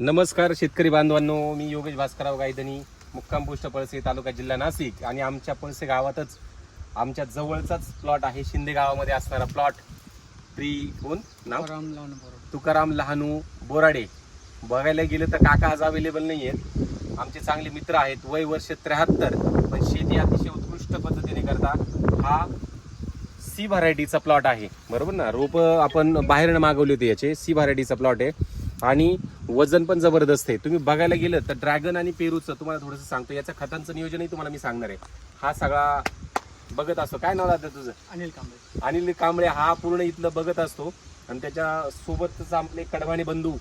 नमस्कार शेतकरी बांधवांनो मी योगेश भास्करराव गायधनी मुक्काम पोस्ट पळसे तालुका जिल्हा नाशिक आणि आमच्या पळसे गावातच आमच्या जवळचाच प्लॉट आहे शिंदे गावामध्ये असणारा प्लॉट ट्री कोण? नाव? तुकाराम लहानू बोराडे. बघायला गेलं तर काका आज अवेलेबल नाही आहेत. आमचे चांगले मित्र आहेत वय वर्ष त्र्याहत्तर पण शेती अतिशय उत्कृष्ट पद्धतीने करता. हा सी व्हरायटीचा प्लॉट आहे. बरोबर ना? रोप आपण बाहेरनं मागवले होते याचे. सी व्हरायटीचा प्लॉट आहे. आणि वजन पण जबरदस्त आहे. तुम्ही बघायला गेलं तर ड्रॅगन आणि पेरूचं तुम्हाला थोडंसं सांगतो. याचं खतांचं नियोजनही तुम्हाला मी सांगणार आहे. हा सगळा बघत असतो. काय नाव राहतं तुझं? अनिल कांबळे. अनिल कांबळे हा पूर्ण इथलं बघत असतो. आणि त्याच्या सोबतच आपले कडवाणी बंधू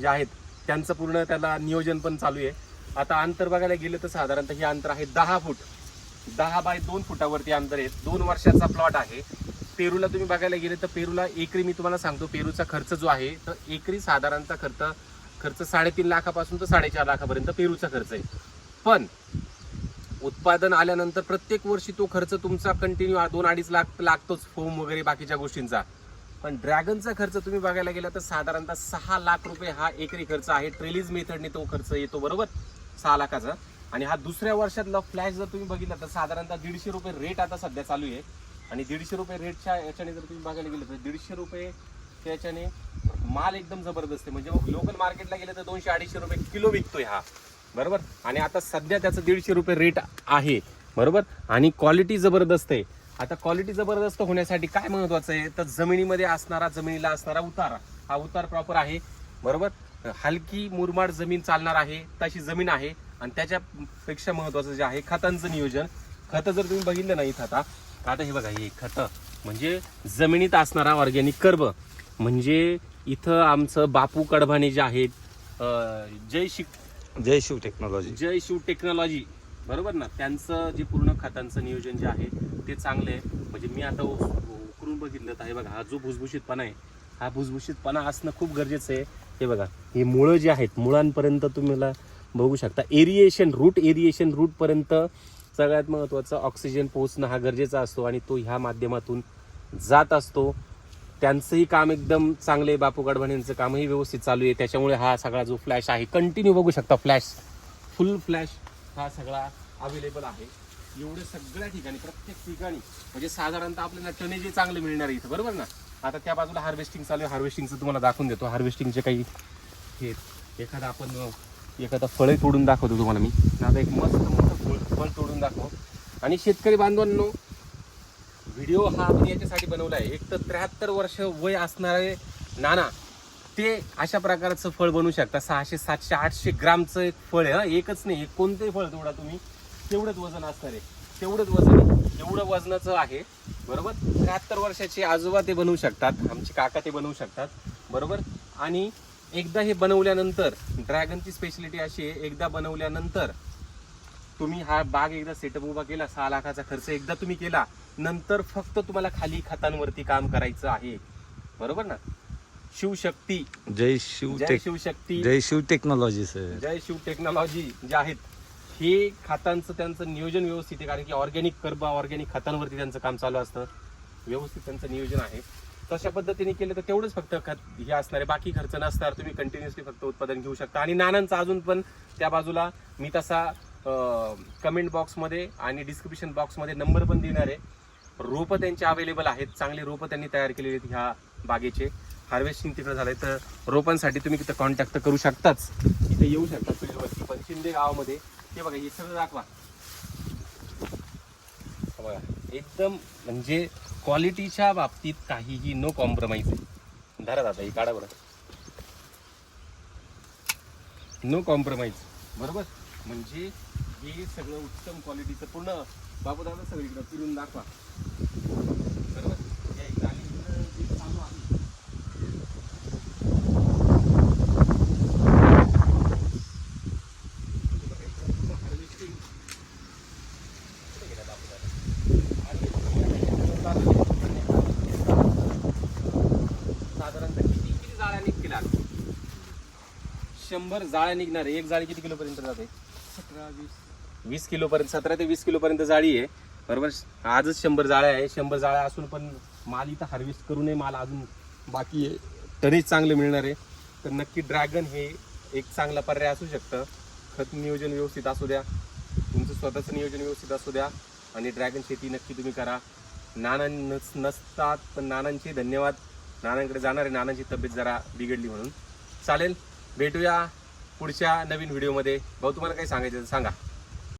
जे आहेत त्यांचं पूर्ण त्याला नियोजन पण चालू आहे. आता अंतर बघायला गेलं तर साधारणतः हे अंतर आहे दहा फूट. दहा बाय दोन फुटावरती अंतर आहे. दोन वर्षाचा प्लॉट आहे. पेरूला तुम्ही बघायला गेले तर पेरूला एकरी मी तुम्हाला सांगतो. पेरूचा खर्च जो आहे तर एकरी साधारणचा खर्च खर्च साडेतीन लाखापासून तर साडेचार लाखापर्यंत पेरूचा खर्च आहे. पण उत्पादन आल्यानंतर प्रत्येक वर्षी तो खर्च तुमचा कंटिन्यू दोन अडीच लाख लागतोच फोम वगैरे बाकीच्या गोष्टींचा. पण ड्रॅगनचा खर्च तुम्ही बघायला गेला तर साधारणतः सहा लाख रुपये हा एकरी खर्च आहे. ट्रेलिज मेथडने तो खर्च येतो बरोबर? सहा लाखाचा. आणि हा दुसऱ्या वर्षातला फ्लॅश जर तुम्ही बघितला तर साधारणतः दीडशे रुपये रेट आता सध्या चालू आहे. आणि दीडशे रुपये रेटच्या याच्याने जर तुम्ही बघायला गेलं तर दीडशे रुपये त्याच्याने माल एकदम जबरदस्त आहे. म्हणजे लोकल मार्केटला गेलं तर दोनशे अडीचशे रुपये किलो विकतोय हा. बरोबर? आणि आता सध्या त्याचं दीडशे रुपये रेट आहे. बरोबर? आणि क्वालिटी जबरदस्त आहे. आता क्वालिटी जबरदस्त होण्यासाठी काय महत्वाचं आहे? तर जमिनीमध्ये असणारा जमिनीला असणारा उतारा. हा उतार प्रॉपर आहे. बरोबर? हलकी मुरमाड जमीन चालणार आहे. तशी जमीन आहे. आणि त्याच्यापेक्षा महत्वाचं जे आहे खतांचं नियोजन. खतं जर तुम्ही बघितलं ना इथं आता आता हे बघा हे खतं म्हणजे जमिनीत असणारा ऑर्गॅनिक कर्ब. म्हणजे इथं आमचं बापू कडभाणे जे आहेत जय शिक जय शिव टेक्नॉलॉजी जय शिव टेक्नॉलॉजी बरोबर ना? त्यांचं जे पूर्ण खतांचं नियोजन जे आहे ते चांगलं आहे. म्हणजे मी आता उकरून बघितलं तर हे बघा हा जो भुसभुशीतपणा आहे हा भुसभुशीतपणा असणं खूप गरजेचं आहे. हे बघा हे मुळं जे आहेत मुळांपर्यंत तुम्हाला बघू शकता. एरिएशन रूट एरिएशन रूटपर्यंत सगळ्यात महत्त्वाचं ऑक्सिजन पोहोचणं हा गरजेचा असतो आणि तो ह्या माध्यमातून जात असतो. त्यांचंही काम एकदम चांगले बापू गडभाणींचं कामही व्यवस्थित चालू आहे. त्याच्यामुळे हा सगळा जो फ्लॅश आहे कंटिन्यू बघू शकता फ्लॅश फुल फ्लॅश हा सगळा अवेलेबल आहे. एवढे सगळ्या ठिकाणी प्रत्येक ठिकाणी. म्हणजे साधारणतः आपल्याला टनेजे चांगले मिळणार आहे इथं. बरोबर ना? आता त्या बाजूला हार्वेस्टिंग चालू आहे. हार्वेस्टिंगचं तुम्हाला दाखवून देतो. हार्वेस्टिंगचे काही हे एखादा आपण एखादा फळही तोडून दाखवतो तुम्हाला मी. आता एक मस्त मोठं फळ फळ तोडून दाखव. आणि शेतकरी बांधवांनो व्हिडिओ हा आपण याच्यासाठी बनवला आहे एक तर त्र्याहत्तर वर्ष वय असणारे नाना ते अशा प्रकारचं फळ बनवू शकता सहाशे सातशे आठशे ग्रामचं एक फळ आहे हा. एकच नाही एक कोणतंही फळ तोडा तुम्ही. तेवढंच वजन असणार आहे. तेवढंच वजन एवढं वजनाचं आहे. बरोबर? त्र्याहत्तर वर्षाचे आजोबा ते बनवू शकतात. आमचे काका ते बनवू शकतात. बरोबर? आणि एकदा हे बनवल्यानंतर ड्रॅगनची स्पेशलिटी अशी आहे एकदा बनवल्यानंतर तुम्ही हा बाग एकदा सेटअप उभा केला सहा लाखाचा खर्च एकदा तुम्ही केला नंतर फक्त तुम्हाला खाली खतांवरती काम करायचं आहे. बरोबर ना? Shivshakti. Jai Shiv Jai Shivshakti. Jai Shiv technology sir Jai Shiv technology जे आहेत हे खतांचं त्यांचं नियोजन व्यवस्थित आहे कारण की ऑर्गॅनिक कर्ब ऑर्गॅनिक खतांवरती त्यांचं काम चालू असतं. व्यवस्थित त्यांचं नियोजन आहे. तशा पद्धतीने केलं तर तेवढंच फक्त खत हे असणार आहे. बाकी खर्च नसणार. तुम्ही कंटिन्युअसली फक्त उत्पादन घेऊ शकता. आणि नानांचा अजून पण त्या बाजूला मी तसा कमेंट बॉक्समध्ये आणि डिस्क्रिप्शन बॉक्समध्ये नंबर पण देणार आहे. रोपं त्यांचे अवेलेबल आहेत. चांगले रोपं त्यांनी तयार केलेली आहेत ह्या बागेचे. हार्वेस्टिंग तिकडे आहे तर रोपांसाठी तुम्ही तिथं कॉन्टॅक्ट करू शकताच. इथे येऊ शकता फील्डवरती पण. शिंदे गावामध्ये. हे बघा हे सगळं दाखवा. बघा एकदम म्हणजे क्वालिटीच्या बाबतीत काहीही नो कॉम्प्रोमाइज आहे. धरा दादा ही काढा बरं. नो कॉम्प्रोमाइज बरोबर? म्हणजे हे सगळं उत्तम क्वालिटीचं पूर्ण बाबू दादा सगळीकडे फिरून दाखवा बरोबर या इकडं आणि इकडं जे चालू आहे साधारणतः किती किती जाळ्या निघतील आज? शंभर जाळ्या निघणार. आहे एक जाळी किती किलो पर्यंत जाते? सतरा वीस. वीस किलो पर्यंत सतरा ते वीस किलो पर्यंत जाळी आहे. बरोबर? आजच शंभर जाळ्या आहे. शंभर जाळ्या असून पण माल इथं हार्वेस्ट करू नये माल अजून बाकी आहे. तरीच चांगलं मिळणार आहे. तर नक्की ड्रॅगन हे एक चांगला पर्याय असू शकतं. खत नियोजन व्यवस्थित असू द्या. तुमचं स्वतःचं नियोजन व्यवस्थित असू द्या. आणि ड्रॅगन शेती नक्की तुम्ही करा. नाना नस नसतात पण नानांचे धन्यवाद. नानांकडे जाणारे नानांची तब्येत जरा बिघडली म्हणून. चालेल? भेटूया पुढच्या नवीन व्हिडिओमध्ये. भाऊ तुम्हाला काही सांगायचं सांगा.